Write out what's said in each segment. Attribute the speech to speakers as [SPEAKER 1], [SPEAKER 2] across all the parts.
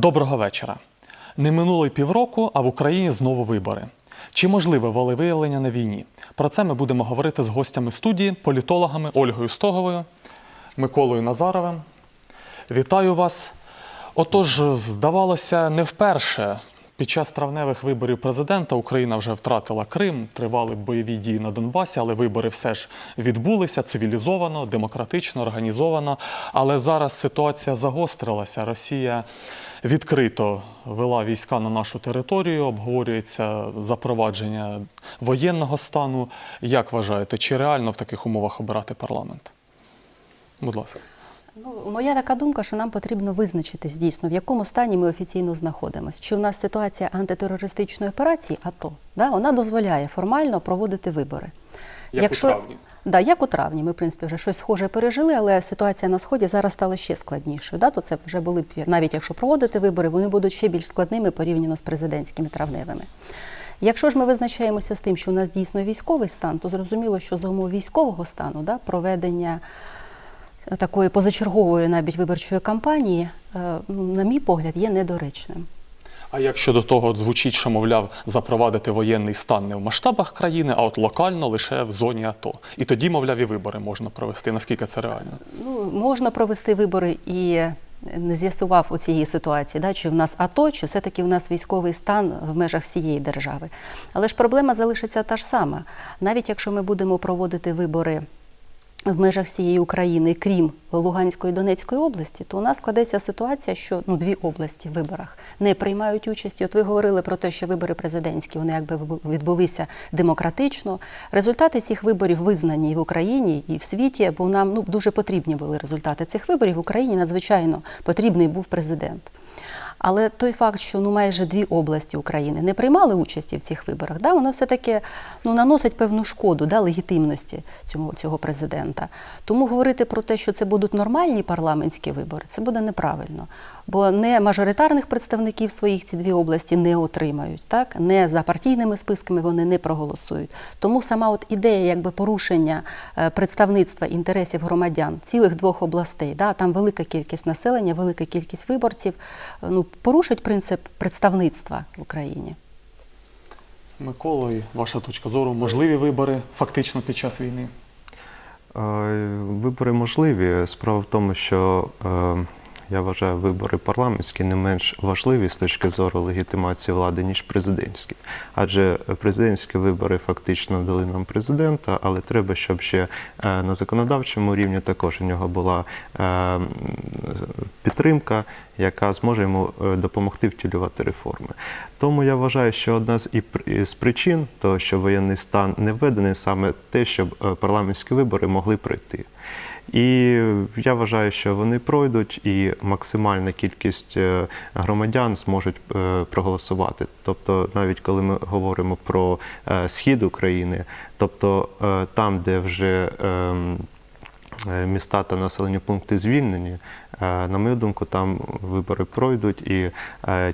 [SPEAKER 1] Доброго вечора. Не минуло й півроку, а в Україні знову вибори. Чи можливе волевиявлення на війні? Про це ми будемо говорити з гостями студії, політологами Ольгою Стоговою, Миколою Назаровим. Вітаю вас. Отож, здавалося, не вперше. Під час травневих виборів президента Україна вже втратила Крим, тривали бойові дії на Донбасі, але вибори все ж відбулися цивілізовано, демократично, організовано. Але зараз ситуація загострилася. Росія відкрито вела війська на нашу територію, обговорюється запровадження воєнного стану. Як вважаєте, чи реально в таких умовах обирати парламент? Будь ласка.
[SPEAKER 2] Ну, моя така думка, що нам потрібно визначитись дійсно, в якому стані ми офіційно знаходимося. Чи у нас ситуація антитерористичної операції, АТО, да, вона дозволяє формально проводити вибори.
[SPEAKER 1] Як у травні.
[SPEAKER 2] Да, як у травні, ми, в принципі, вже щось схоже пережили, але ситуація на сході зараз стала ще складнішою. Да? То це вже були б, навіть якщо проводити вибори, вони будуть ще більш складними порівняно з президентськими травневими. Якщо ж ми визначаємося з тим, що у нас дійсно військовий стан, то зрозуміло, що за умов військового стану да, проведення такої позачергової навіть виборчої кампанії, е, на мій погляд, є недоречним.
[SPEAKER 1] А як щодо того звучить, що мовляв запровадити воєнний стан не в масштабах країни, а от локально лише в зоні АТО. І тоді, мовляв, і вибори можна провести. Наскільки це реально?
[SPEAKER 2] Ну, можна провести вибори і не з'ясував у цієї ситуації, да, чи в нас АТО, чи все-таки в нас військовий стан в межах всієї держави. Але ж проблема залишиться та ж сама. Навіть якщо ми будемо проводити вибори в межах всієї України, крім Луганської і Донецької області, то у нас складеться ситуація, що ну дві області в виборах не приймають участі. От ви говорили про те, що вибори президентські вони якби відбулися демократично. Результати цих виборів визнані і в Україні, і в світі, бо нам ну дуже потрібні були результати цих виборів. В Україні надзвичайно потрібний був президент. Але той факт, що ну майже дві області України не приймали участі в цих виборах, да, воно все-таки ну, наносить певну шкоду да, легітимності цього, цього президента. Тому говорити про те, що це будуть нормальні парламентські вибори, це буде неправильно. Бо не мажоритарних представників своїх ці дві області не отримають, так не за партійними списками вони не проголосують. Тому сама от ідея якби порушення е, представництва інтересів громадян цілих двох областей, да, там велика кількість населення, велика кількість виборців, е, ну порушить принцип представництва в Україні.
[SPEAKER 1] Микола, і ваша точка зору, можливі вибори фактично під час війни?
[SPEAKER 3] Е, Вибори можливі. Справа в тому, що е, я вважаю вибори парламентські не менш важливі з точки зору легітимації влади, ніж президентські. Адже президентські вибори фактично дали нам президента, але треба, щоб ще е, на законодавчому рівні також у нього була е, підтримка, яка зможе йому е, допомогти втілювати реформи. Тому я вважаю, що одна з і пр- з причин того, що воєнний стан не введений, саме те, щоб парламентські вибори могли пройти. І я вважаю, що вони пройдуть, і максимальна кількість е, громадян зможуть е, проголосувати. Тобто, навіть коли ми говоримо про е, схід України, тобто там, де вже ем, міста та населені пункти звільнені, на мою думку, там вибори пройдуть, і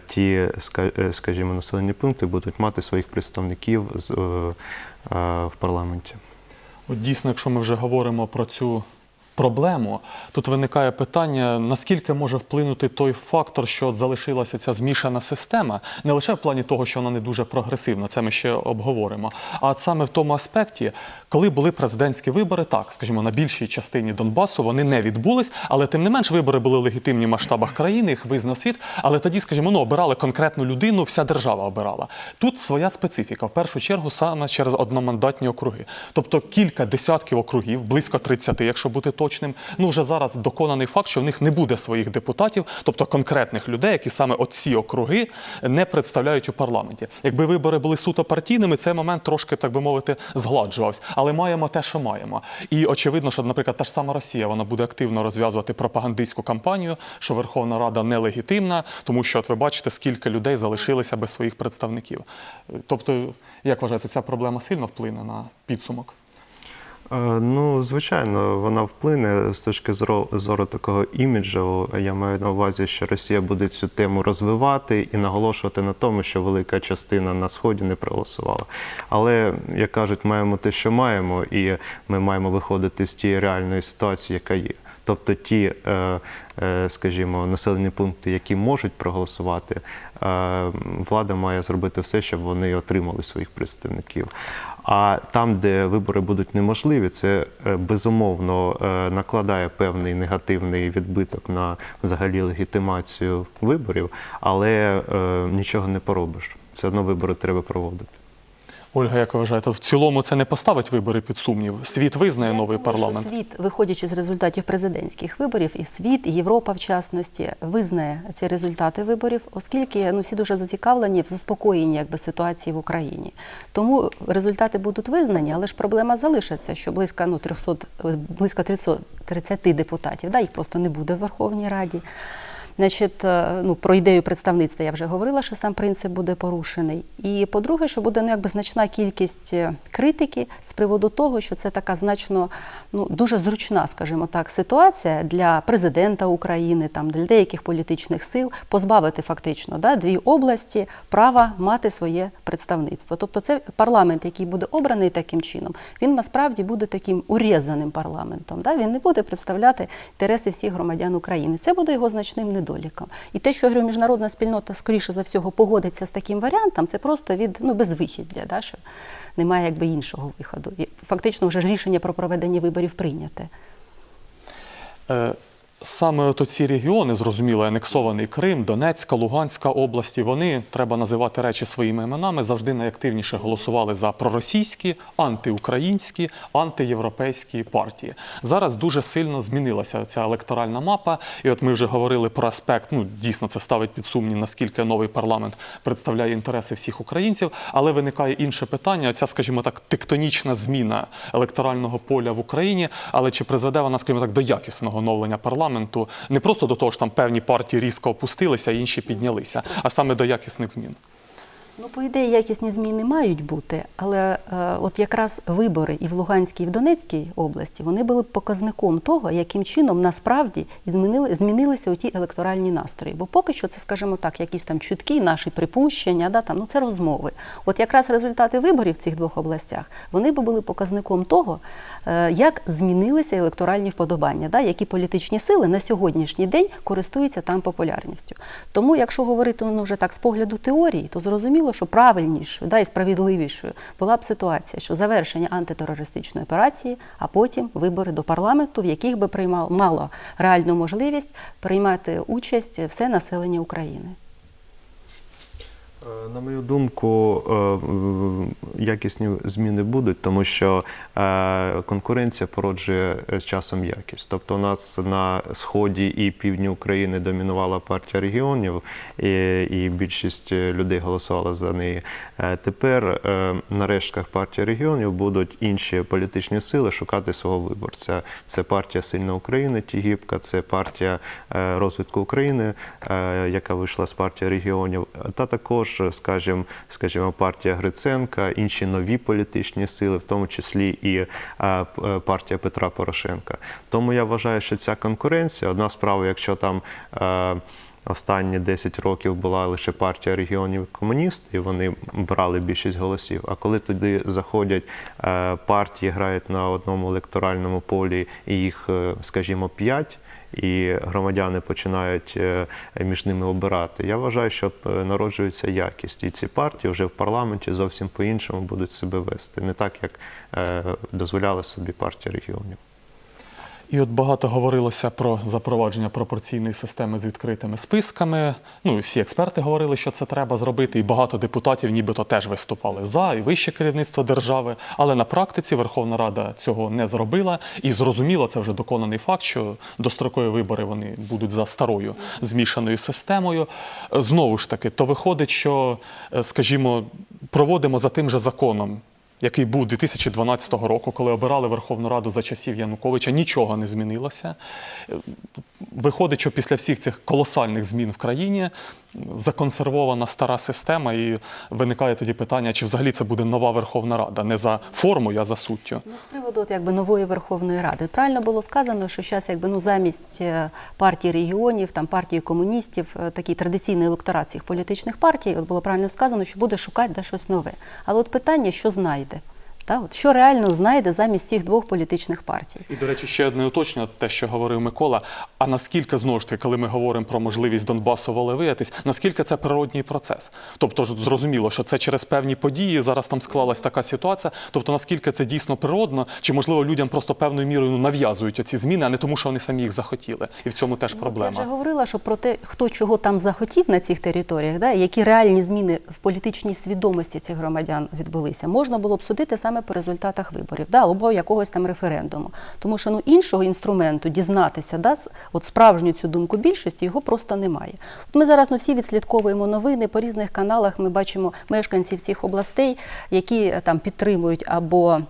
[SPEAKER 3] ті, ска- скажімо, населені пункти будуть мати своїх представників в парламенті.
[SPEAKER 1] От дійсно, якщо ми вже говоримо про цю проблему, тут виникає питання, наскільки може вплинути той фактор, що от залишилася ця змішана система, не лише в плані того, що вона не дуже прогресивна, це ми ще обговоримо, а от саме в тому аспекті, коли були президентські вибори, так, скажімо, на більшій частині Донбасу вони не відбулись, але тим не менш вибори були легітимні в масштабах країни, їх визнав світ, але тоді, скажімо, ну, обирали конкретну людину, вся держава обирала. Тут своя специфіка, в першу чергу саме через одномандатні округи. Тобто кілька десятків округів, близько 30, якщо бути точним. Ну вже зараз доконаний факт, що в них не буде своїх депутатів, тобто конкретних людей, які саме оці округи не представляють у парламенті. Якби вибори були суто партійними, цей момент трошки, так би мовити, згладжувався. Але маємо те, що маємо. І очевидно, що, наприклад, та ж сама Росія вона буде активно розв'язувати пропагандистську кампанію, що Верховна Рада нелегітимна, тому що от ви бачите, скільки людей залишилися без своїх представників. Тобто, як вважаєте, ця проблема сильно вплине на підсумок?
[SPEAKER 3] Е, Ну, звичайно, вона вплине з точки зору, зору такого іміджу. Я маю на увазі, що Росія буде цю тему розвивати і наголошувати на тому, що велика частина на сході не проголосувала. Але як кажуть, маємо те, що маємо, і ми маємо виходити з тієї реальної ситуації, яка є. Тобто ті, е, е, скажімо, населені пункти, які можуть проголосувати, влада має зробити все, щоб вони отримали своїх представників. А там, де вибори будуть неможливі, це е, безумовно е, накладає певний негативний відбиток на взагалі легітимацію виборів, але е, нічого не поробиш. Все одно вибори треба проводити.
[SPEAKER 1] Ольга, як ви вважаєте, в цілому це не поставить вибори під сумнів? Світ визнає
[SPEAKER 2] Я
[SPEAKER 1] новий
[SPEAKER 2] думаю,
[SPEAKER 1] парламент?
[SPEAKER 2] Що світ, виходячи з результатів президентських виборів, і світ, і Європа, в частності, визнає ці результати виборів, оскільки ну всі дуже зацікавлені в заспокоєнні якби ситуації в Україні. Тому результати будуть визнані, але ж проблема залишиться, що близько ну 300, е, близько 300, 30 депутатів, да, їх просто не буде в Верховній Раді. Значить, е, ну, про ідею представництва я вже говорила, що сам принцип буде порушений. І по-друге, що буде ну, якби значна кількість е, критики з приводу того, що це така значно ну, дуже зручна, скажімо так, ситуація для президента України, там, для деяких політичних сил позбавити фактично да, дві області права мати своє представництво. Тобто це парламент, який буде обраний таким чином, він насправді буде таким урізаним парламентом. Да? Він не буде представляти інтереси всіх громадян України. Це буде його значним недоліком. І те, що я говорю, міжнародна спільнота скоріше за всього погодиться з таким варіантом, це просто від ну безвихіддя, да? що немає якби іншого виходу. І фактично вже ж рішення про проведення виборів прийняте.
[SPEAKER 1] Е, Саме от ці регіони, зрозуміло, анексований Крим, Донецька, Луганська області, вони, треба називати речі своїми іменами, завжди найактивніше голосували за проросійські, антиукраїнські, антиєвропейські партії. Зараз дуже сильно змінилася ця електоральна мапа. І от ми вже говорили про аспект, ну дійсно це ставить під сумнів, наскільки новий парламент представляє інтереси всіх українців. Але виникає інше питання: ця, скажімо так, тектонічна зміна електорального поля в Україні. Але чи призведе вона, скажімо так, до якісного оновлення парламенту? Не просто до того, що там певні партії різко опустилися, а інші піднялися, а саме до якісних змін.
[SPEAKER 2] Ну, по ідеї, якісні зміни мають бути, але е, от якраз вибори і в Луганській, і в Донецькій області вони були показником того, яким чином насправді змінили, змінилися ті електоральні настрої. Бо поки що це, скажімо так, якісь там чутки, наші припущення, да, там, ну, це розмови. От якраз результати виборів в цих двох областях вони би були показником того, е, як змінилися електоральні вподобання, да, які політичні сили на сьогоднішній день користуються там популярністю. Тому, якщо говорити ну, вже так з погляду теорії, то зрозуміло, що правильнішою да, і справедливішою була б ситуація, що завершення антитерористичної операції, а потім вибори до парламенту, в яких би приймало мало реальну можливість приймати участь все населення України.
[SPEAKER 3] Е, На мою думку, е, якісні зміни будуть, тому що е, конкуренція породжує з часом якість. Тобто, у нас на сході і півдні України домінувала партія регіонів, і, більшість людей голосувала за неї. Тепер на рештках партії регіонів будуть інші політичні сили шукати свого виборця. Це партія Сильна України, Тігіпка, це партія розвитку України, яка вийшла з партії регіонів, та також, скажімо, скажімо, партія Гриценка, інші нові політичні сили, в тому числі і е, е, партія Петра Порошенка. Тому я вважаю, що ця конкуренція одна справа, якщо там. е, Останні 10 років була лише партія регіонів комуністів, і вони брали більшість голосів. А коли туди заходять партії, грають на одному електоральному полі, і їх, скажімо, 5, і громадяни починають е, між ними обирати. Я вважаю, що е, народжується якість, і ці партії вже в парламенті зовсім по-іншому будуть себе вести, не так як дозволяли дозволяла собі партія регіонів.
[SPEAKER 1] І от багато говорилося про запровадження пропорційної системи з відкритими списками. Ну і всі експерти говорили, що це треба зробити, і багато депутатів нібито теж виступали за і вище керівництво держави. Але на практиці Верховна Рада цього не зробила. І зрозуміло, це вже доконаний факт, що дострокові вибори вони будуть за старою змішаною системою. Знову ж таки, то виходить, що, е, скажімо, проводимо за тим же законом який був 2012 року, коли обирали Верховну Раду за часів Януковича, нічого не змінилося. Виходить, що після всіх цих колосальних змін в країні законсервована стара система, і виникає тоді питання, чи взагалі це буде нова Верховна Рада, не за формою, а за суттю.
[SPEAKER 2] Ну, з приводу от, якби, нової Верховної Ради. Правильно було сказано, що зараз якби, ну, замість е, партії регіонів, там, партії комуністів, е, такий традиційний електорат цих політичних партій, от було правильно сказано, що буде шукати де щось нове. Але от питання, що знайде? Та? От що реально знайде замість цих двох політичних партій?
[SPEAKER 1] І, до речі, ще одне уточнення, те, що говорив Микола. А наскільки знову ж таки, коли ми говоримо про можливість Донбасу волевиятись, наскільки це природній процес? Тобто ж зрозуміло, що це через певні події зараз там склалась така ситуація. Тобто, наскільки це дійсно природно, чи можливо людям просто певною мірою ну, нав'язують оці зміни, а не тому, що вони самі їх захотіли, і в цьому теж
[SPEAKER 2] От
[SPEAKER 1] проблема.
[SPEAKER 2] Я вже говорила, що про те, хто чого там захотів на цих територіях, да, які реальні зміни в політичній свідомості цих громадян відбулися, можна було б судити саме по результатах виборів, да, або якогось там референдуму. Тому що ну іншого інструменту дізнатися, да, от справжню цю думку більшості його просто немає. От ми зараз ну, всі відслідковуємо новини по різних каналах. Ми бачимо мешканців цих областей, які е, там підтримують або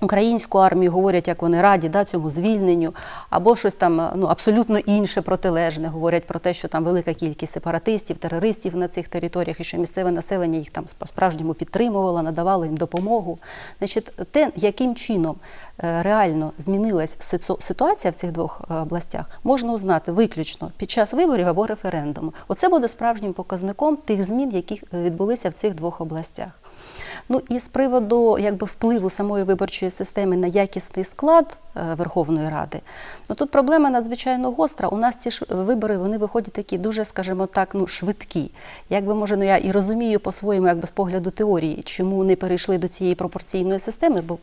[SPEAKER 2] Українську армію говорять, як вони раді да, цьому звільненню, або щось там ну, абсолютно інше протилежне. Говорять про те, що там велика кількість сепаратистів, терористів на цих територіях, і що місцеве населення їх там по-справжньому підтримувало, надавало їм допомогу. Значить, те, яким чином е, реально змінилась ситуація в цих двох е, областях, можна узнати виключно під час виборів або референдуму. Оце буде справжнім показником тих змін, які е, відбулися в цих двох областях. Ну і з приводу якби впливу самої виборчої системи на якісний склад е, Верховної Ради, ну тут проблема надзвичайно гостра. У нас ці вибори вони виходять такі дуже, скажімо так, ну швидкі. Якби може, ну я і розумію по-своєму, якби з погляду теорії, чому не перейшли до цієї пропорційної системи, бо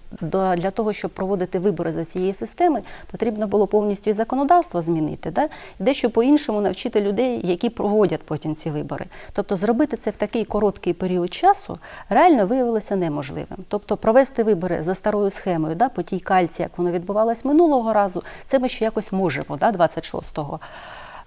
[SPEAKER 2] для того, щоб проводити вибори за цієї системи, потрібно було повністю і законодавство змінити, да? і дещо по-іншому навчити людей, які проводять потім ці вибори. Тобто зробити це в такий короткий період часу реально виявилося неможливим. Тобто провести вибори за старою схемою, да, по тій кальці, як воно відбувалось минулого разу, це ми ще якось можемо, да, 26-го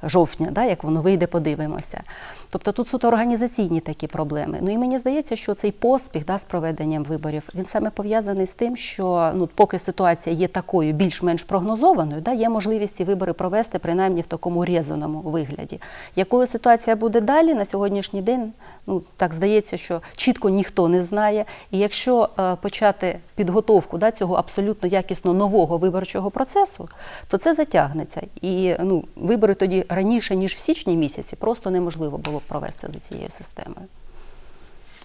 [SPEAKER 2] жовтня, да, як воно вийде, подивимося. Тобто тут суто організаційні такі проблеми. Ну і мені здається, що цей поспіх да, з проведенням виборів він саме пов'язаний з тим, що ну, поки ситуація є такою більш-менш прогнозованою, да, є можливість ці вибори провести принаймні в такому різаному вигляді. Якою ситуація буде далі на сьогоднішній день? Ну так здається, що чітко ніхто не знає. І якщо е, почати підготовку да, цього абсолютно якісно нового виборчого процесу, то це затягнеться. І ну, вибори тоді раніше ніж в січні місяці просто неможливо було провести за цією системою.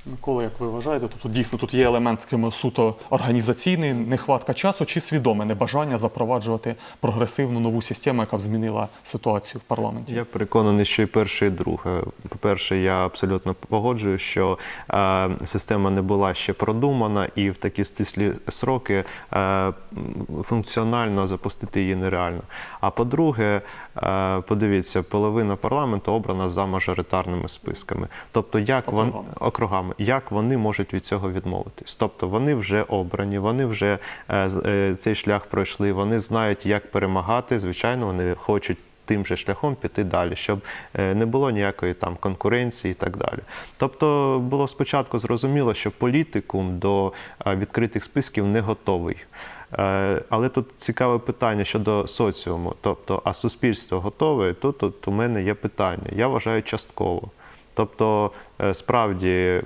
[SPEAKER 1] Микола, як ви вважаєте, тобто дійсно тут є елемент скажімо, суто організаційний, нехватка часу чи свідоме небажання запроваджувати прогресивну нову систему, яка б змінила ситуацію в парламенті?
[SPEAKER 3] Я переконаний, що і перше, і друге. По-перше, я абсолютно погоджую, що е, система не була ще продумана, і в такі стислі сроки е, функціонально запустити її нереально. А по-друге, е, подивіться, половина парламенту обрана за мажоритарними списками. Тобто, як вони
[SPEAKER 1] Округами.
[SPEAKER 3] Округами, як вони можуть від цього відмовитись? Тобто вони вже обрані, вони вже е, е, цей шлях пройшли, вони знають, як перемагати. Звичайно, вони хочуть. Тим же шляхом піти далі, щоб е, не було ніякої там конкуренції і так далі. Тобто було спочатку зрозуміло, що політикум до відкритих списків не готовий. Але тут цікаве питання щодо соціуму. Тобто, а суспільство готове? Тут, тут у мене є питання. Я вважаю частково. Тобто, е, справді,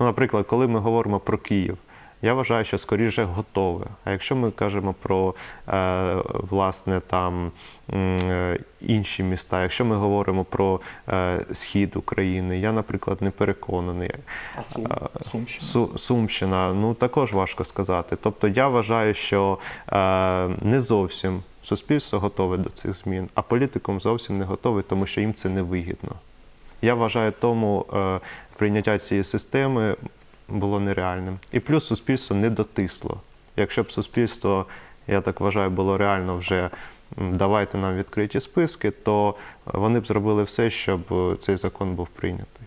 [SPEAKER 3] ну, наприклад, коли ми говоримо про Київ, я вважаю, що скоріше готове. А якщо ми кажемо про е, власне там е, інші міста, якщо ми говоримо про е, схід України, я, наприклад, не переконаний.
[SPEAKER 1] А Сум, Сумщина?
[SPEAKER 3] Су- Сумщина, ну також важко сказати. Тобто я вважаю, що е, не зовсім суспільство готове до цих змін, а політикум зовсім не готовий, тому що їм це не вигідно. Я вважаю, тому е, прийняття цієї системи було нереальним. І плюс суспільство не дотисло. Якщо б суспільство, я так вважаю, було реально вже давайте нам відкриті списки, то вони б зробили все, щоб е, цей закон був прийнятий.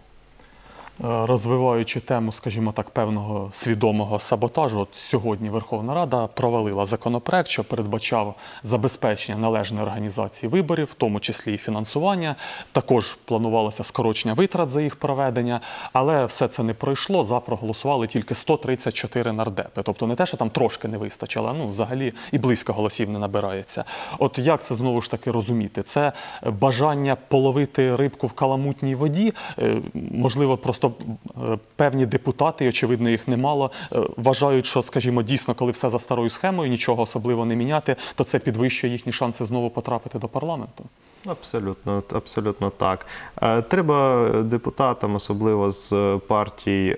[SPEAKER 1] Е, Розвиваючи тему, скажімо так, певного свідомого саботажу, от сьогодні Верховна Рада провалила законопроект, що передбачав забезпечення належної організації виборів, в тому числі і фінансування. Також планувалося скорочення витрат за їх проведення, але все це не пройшло. За проголосували тільки 134 нардепи. Тобто не те, що там трошки не вистачило, ну взагалі і близько голосів не набирається. От як це знову ж таки розуміти? Це бажання половити рибку в каламутній воді, Е, можливо, просто е, певні депутати, очевидно, їх немало, е, вважають, що, скажімо, дійсно, коли все за старою схемою, нічого особливо не міняти, то це підвищує їхні шанси знову потрапити до парламенту.
[SPEAKER 3] Абсолютно, абсолютно так. Е, Треба депутатам, особливо з партій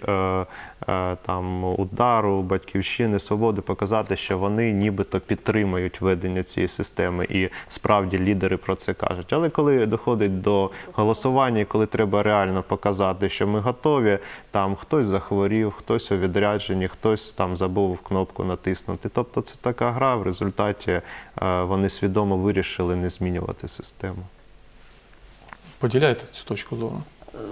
[SPEAKER 3] там удару, батьківщини, свободи, показати, що вони нібито підтримують введення цієї системи, і справді лідери про це кажуть. Але коли доходить до голосування, коли треба реально показати, що ми готові, там хтось захворів, хтось у відрядженні, хтось там забув кнопку натиснути. Тобто це така гра. В результаті е, вони свідомо вирішили не змінювати систему.
[SPEAKER 1] Поділяєте цю точку зору?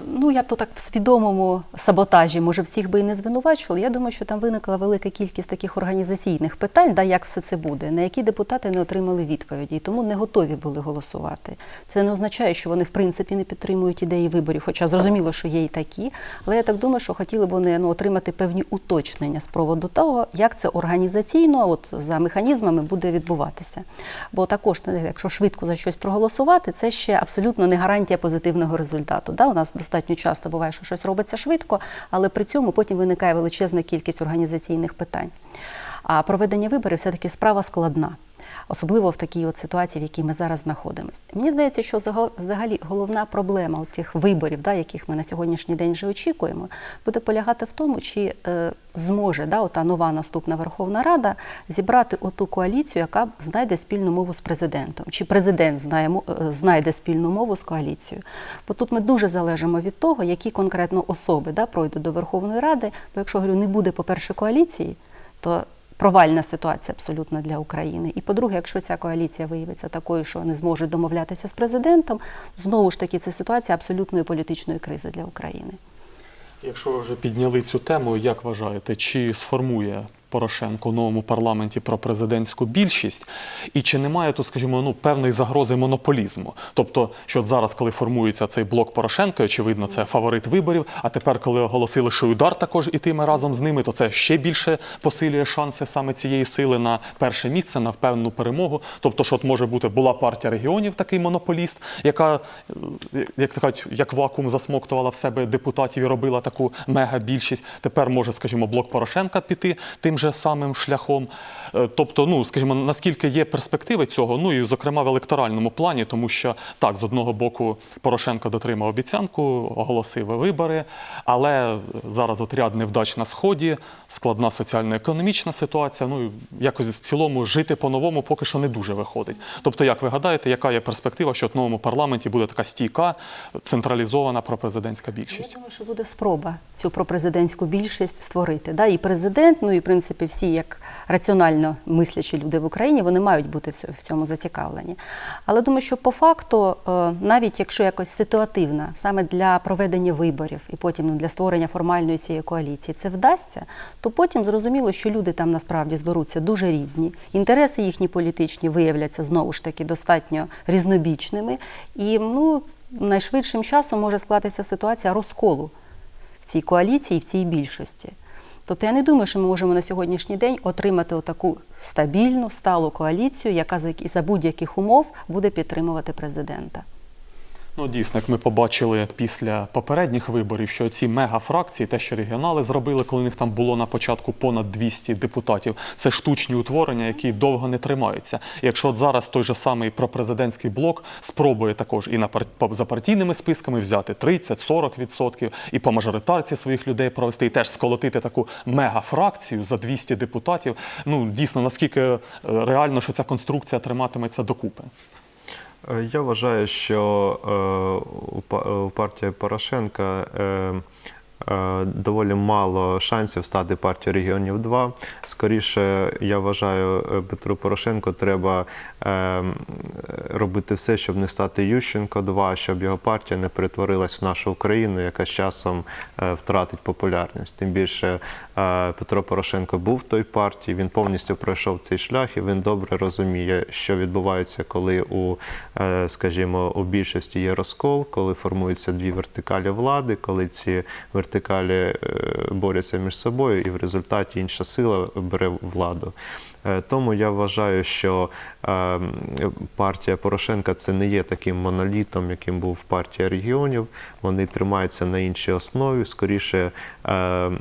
[SPEAKER 2] Ну, я б то так в свідомому саботажі, може, всіх би і не звинувачували. Я думаю, що там виникла велика кількість таких організаційних питань, да, як все це буде, на які депутати не отримали відповіді, і тому не готові були голосувати. Це не означає, що вони в принципі не підтримують ідеї виборів, хоча зрозуміло, що є і такі. Але я так думаю, що хотіли б вони ну, отримати певні уточнення з приводу того, як це організаційно, от за механізмами буде відбуватися. Бо також, ну, якщо швидко за щось проголосувати, це ще абсолютно не гарантія позитивного результату. Да? У нас достатньо часто буває, що щось робиться швидко, але при цьому потім виникає величезна кількість організаційних питань. А проведення виборів все-таки справа складна. Особливо в такій от ситуації, в якій ми зараз знаходимося. Мені здається, що взагал- взагалі головна проблема тих виборів, да, яких ми на сьогоднішній день вже очікуємо, буде полягати в тому, чи е, зможе да, ота нова наступна Верховна Рада зібрати оту коаліцію, яка знайде спільну мову з президентом, чи президент знає, е, знайде спільну мову з коаліцією. Бо тут ми дуже залежимо від того, які конкретно особи да, пройдуть до Верховної Ради. Бо якщо говорю, не буде, по-перше, коаліції, то провальна ситуація абсолютно для України. І по-друге, якщо ця коаліція виявиться такою, що не зможуть домовлятися з президентом, знову ж таки це ситуація абсолютної політичної кризи для України.
[SPEAKER 1] Якщо ви вже підняли цю тему, як вважаєте, чи сформує Порошенко в новому парламенті про президентську більшість, і чи немає тут, скажімо, ну певної загрози монополізму? Тобто, що от зараз, коли формується цей блок Порошенка, очевидно, це фаворит виборів. А тепер, коли оголосили, що удар також ітиме разом з ними, то це ще більше посилює шанси саме цієї сили на перше місце, на впевнену перемогу. Тобто, що от може бути була партія регіонів, такий монополіст, яка е, як кажуть, як вакуум засмоктувала в себе депутатів і робила таку мега-більшість. Тепер може, скажімо, блок Порошенка піти тим же самим шляхом. Е, Тобто, ну скажімо, наскільки є перспективи цього, ну і зокрема в електоральному плані, тому що так, з одного боку, Порошенко дотримав обіцянку, оголосив вибори, але зараз от ряд невдач на сході, складна соціально-економічна ситуація. Ну якось в цілому жити по-новому поки що не дуже виходить. Тобто, як ви гадаєте, яка є перспектива, що в новому парламенті буде така стійка, централізована пропрезидентська більшість?
[SPEAKER 2] Я думаю, що буде спроба цю пропрезидентську більшість створити. Да? І президент, ну і в принципі всі, як раціонально мислячі люди в Україні, вони мають бути в цьому зацікавлені. Але думаю, що по факту, е, навіть якщо якось ситуативно, саме для проведення виборів і потім ну, для створення формальної цієї коаліції це вдасться, то потім зрозуміло, що люди там насправді зберуться дуже різні. Інтереси їхні політичні виявляться знову ж таки достатньо різнобічними. І ну, найшвидшим часом може склатися ситуація розколу в цій коаліції, в цій більшості. Тобто я не думаю, що ми можемо на сьогоднішній день отримати отаку стабільну, сталу коаліцію, яка за, будь-яких умов буде підтримувати президента.
[SPEAKER 1] Ну, дійсно, як ми побачили після попередніх виборів, що ці мегафракції, те, що регіонали зробили, коли них там було на початку понад 200 депутатів, це штучні утворення, які довго не тримаються. Якщо от зараз той же самий пропрезидентський блок спробує також і на за партійними списками взяти 30-40% і по мажоритарці своїх людей провести, і теж сколотити таку мегафракцію за 200 депутатів. Ну дійсно, наскільки е, реально, що ця конструкція триматиметься докупи?
[SPEAKER 3] Е, Я вважаю, що е, у па- партії Порошенка е, доволі мало шансів стати партією регіонів 2. Скоріше, я вважаю, Петру Порошенко треба робити все, щоб не стати Ющенко 2, щоб його партія не перетворилась в нашу Україну, яка з часом е, втратить популярність. Тим більше е, Петро Порошенко був в той партії, він повністю пройшов цей шлях і він добре розуміє, що відбувається, коли у, е, скажімо, у більшості є розкол, коли формуються дві вертикалі влади, коли ці вертикалі борються між собою, і в результаті інша сила бере владу. Е, Тому я вважаю, що е, партія Порошенка це не є таким монолітом, яким був партія регіонів. Вони тримаються на іншій основі. Скоріше, е,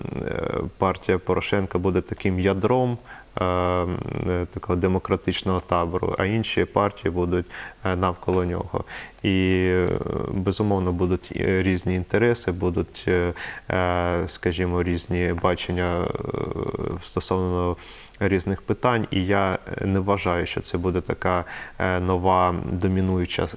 [SPEAKER 3] партія Порошенка буде таким ядром. Е, е, такого демократичного табору, а інші партії будуть е, навколо нього. І безумовно будуть різні інтереси, будуть, скажімо, різні бачення стосовно різних питань. І я не вважаю, що це буде така нова домінуюча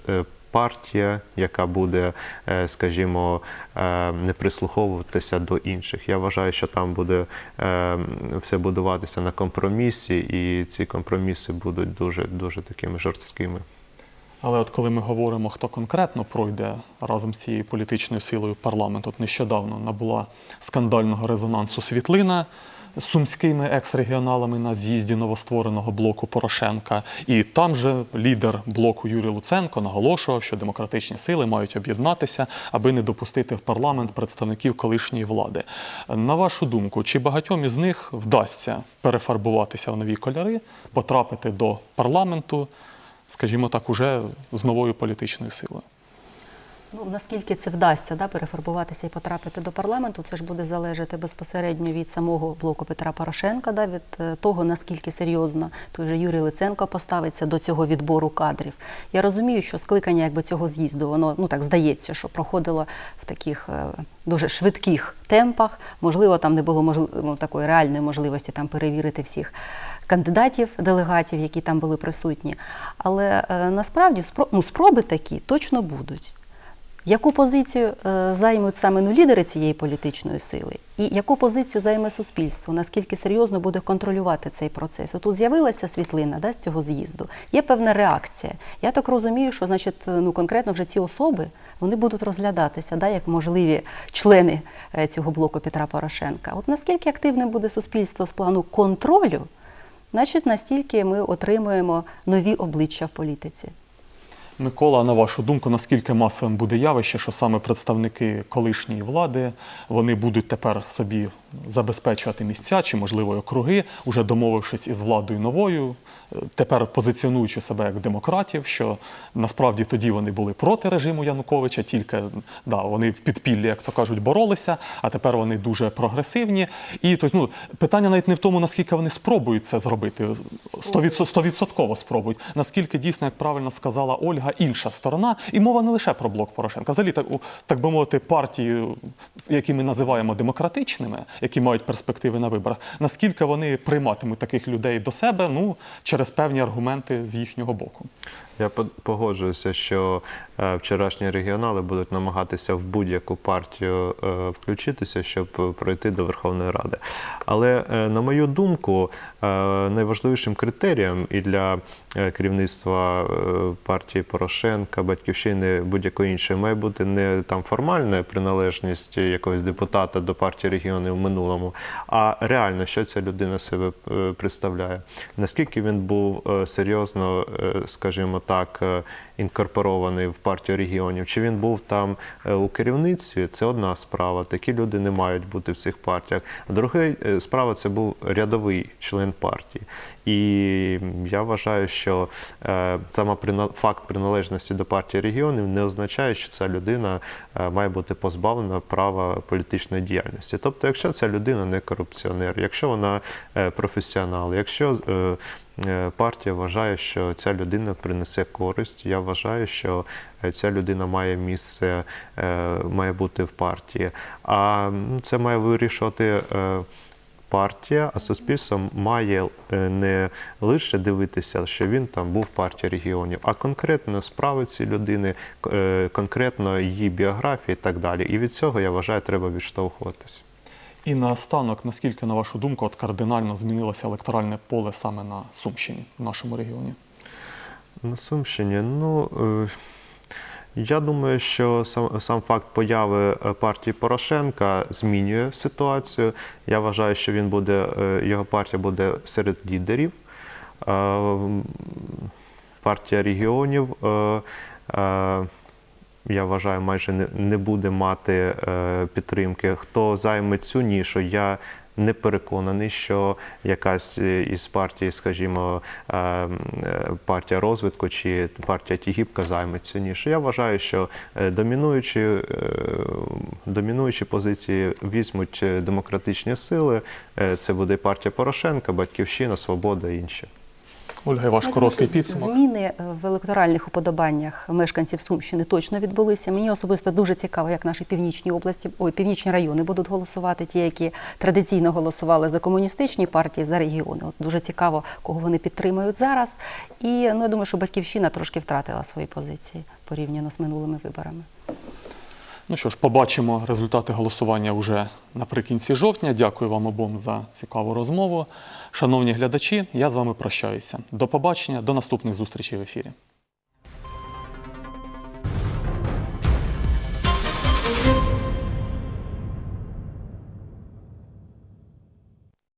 [SPEAKER 3] партія, яка буде, е, скажімо, е, не прислуховуватися до інших. Я вважаю, що там буде е, все будуватися на компромісі, і ці компроміси будуть дуже дуже такими жорсткими.
[SPEAKER 1] Але от коли ми говоримо, хто конкретно пройде разом з цією політичною силою парламент, от нещодавно набула скандального резонансу світлина сумськими екс-регіоналами на з'їзді новоствореного блоку Порошенка. І там же лідер блоку Юрій Луценко наголошував, що демократичні сили мають об'єднатися, аби не допустити в парламент представників колишньої влади. На вашу думку, чи багатьом із них вдасться перефарбуватися в нові кольори, потрапити до парламенту? скажімо так, уже з новою політичною силою.
[SPEAKER 2] Ну, наскільки це вдасться да, перефарбуватися і потрапити до парламенту, це ж буде залежати безпосередньо від самого блоку Петра Порошенка, да, від е, того, наскільки серйозно той же Юрій Лиценко поставиться до цього відбору кадрів. Я розумію, що скликання якби, цього з'їзду, воно ну так здається, що проходило в таких е, дуже швидких темпах. Можливо, там не було можли- ну, такої реальної можливості там перевірити всіх кандидатів, делегатів, які там були присутні. Але е, насправді ну, спроби такі точно будуть. Яку позицію е, займуть саме ну, лідери цієї політичної сили, і яку позицію займе суспільство? Наскільки серйозно буде контролювати цей процес? Отут з'явилася світлина да, з цього з'їзду. Є певна реакція. Я так розумію, що значить, е, ну конкретно вже ці особи вони будуть розглядатися да, як можливі члени е, цього блоку Петра Порошенка. От наскільки активним буде суспільство з плану контролю, значить настільки ми отримуємо нові обличчя в політиці.
[SPEAKER 1] Микола, на вашу думку, наскільки масовим буде явище, що саме представники колишньої влади вони будуть тепер собі забезпечувати місця чи, можливо, округи, уже домовившись із владою новою, е, тепер позиціонуючи себе як демократів, що насправді тоді вони були проти режиму Януковича, тільки да, вони в підпіллі, як то кажуть, боролися, а тепер вони дуже прогресивні. І тобто, ну, питання навіть не в тому, наскільки вони спробують це зробити, стовідсо- стовідсотково спробують. Наскільки дійсно, як правильно сказала Ольга, інша сторона, і мова не лише про блок Порошенка, взагалі так, так би мовити, партії, які ми називаємо демократичними, які мають перспективи на виборах, наскільки вони прийматимуть таких людей до себе, ну через певні аргументи з їхнього боку.
[SPEAKER 3] Я по- погоджуюся, що е, вчорашні регіонали будуть намагатися в будь-яку партію е, включитися, щоб пройти до Верховної Ради. Але, е, на мою думку, найважливішим критерієм і для керівництва партії Порошенка, Батьківщини, будь-якої іншої, має бути не там формальна приналежність якогось депутата до партії регіонів в минулому, а реально, що ця людина себе представляє. Наскільки він був серйозно, скажімо так, е, інкорпорований в партію регіонів, чи він був там е, у керівництві, це одна справа. Такі люди не мають бути в цих партіях. А друга е, справа це був рядовий член партії. І я вважаю, що саме факт приналежності до партії регіонів не означає, що ця людина має бути позбавлена права політичної діяльності. Тобто, якщо ця людина не корупціонер, якщо вона професіонал, якщо партія вважає, що ця людина принесе користь, я вважаю, що е, ця людина має місце, е, має бути в партії. А це має вирішувати. е, партія, а суспільство має е, не лише дивитися, що він там був в партії регіонів, а конкретно справи цієї людини, е, конкретно її біографії і так далі. І від цього я вважаю, треба відштовхуватися.
[SPEAKER 1] І наостанок, наскільки, на вашу думку, от кардинально змінилося електоральне поле саме на Сумщині, в нашому регіоні?
[SPEAKER 3] На Сумщині, ну. е, Я думаю, що сам, сам факт появи е, партії Порошенка змінює ситуацію. Я вважаю, що він буде, е, його партія буде серед лідерів. Партія регіонів, я вважаю, майже не, буде мати е, підтримки. Хто займе цю нішу, я не переконаний, що якась е, із партій, скажімо, е, партія розвитку чи партія Тігіпка займе цю нішу. Я вважаю, що домінуючою е, домінуючі позиції візьмуть демократичні сили. Це буде партія Порошенка, Батьківщина, Свобода і інші.
[SPEAKER 1] Ольга, ваш
[SPEAKER 2] Я
[SPEAKER 1] короткий
[SPEAKER 2] думаю,
[SPEAKER 1] підсумок.
[SPEAKER 2] Зміни е, в електоральних уподобаннях мешканців Сумщини точно відбулися. Мені особисто дуже цікаво, як наші північні області, ой, північні райони будуть голосувати, ті, які традиційно голосували за комуністичні партії, за регіони. От дуже цікаво, кого вони підтримують зараз. І ну, я думаю, що батьківщина трошки втратила свої позиції порівняно з минулими виборами.
[SPEAKER 1] Ну що ж, побачимо результати голосування вже наприкінці жовтня. Дякую вам обом за цікаву розмову. Шановні глядачі, я з вами прощаюся. До побачення, до наступних зустрічей в ефірі.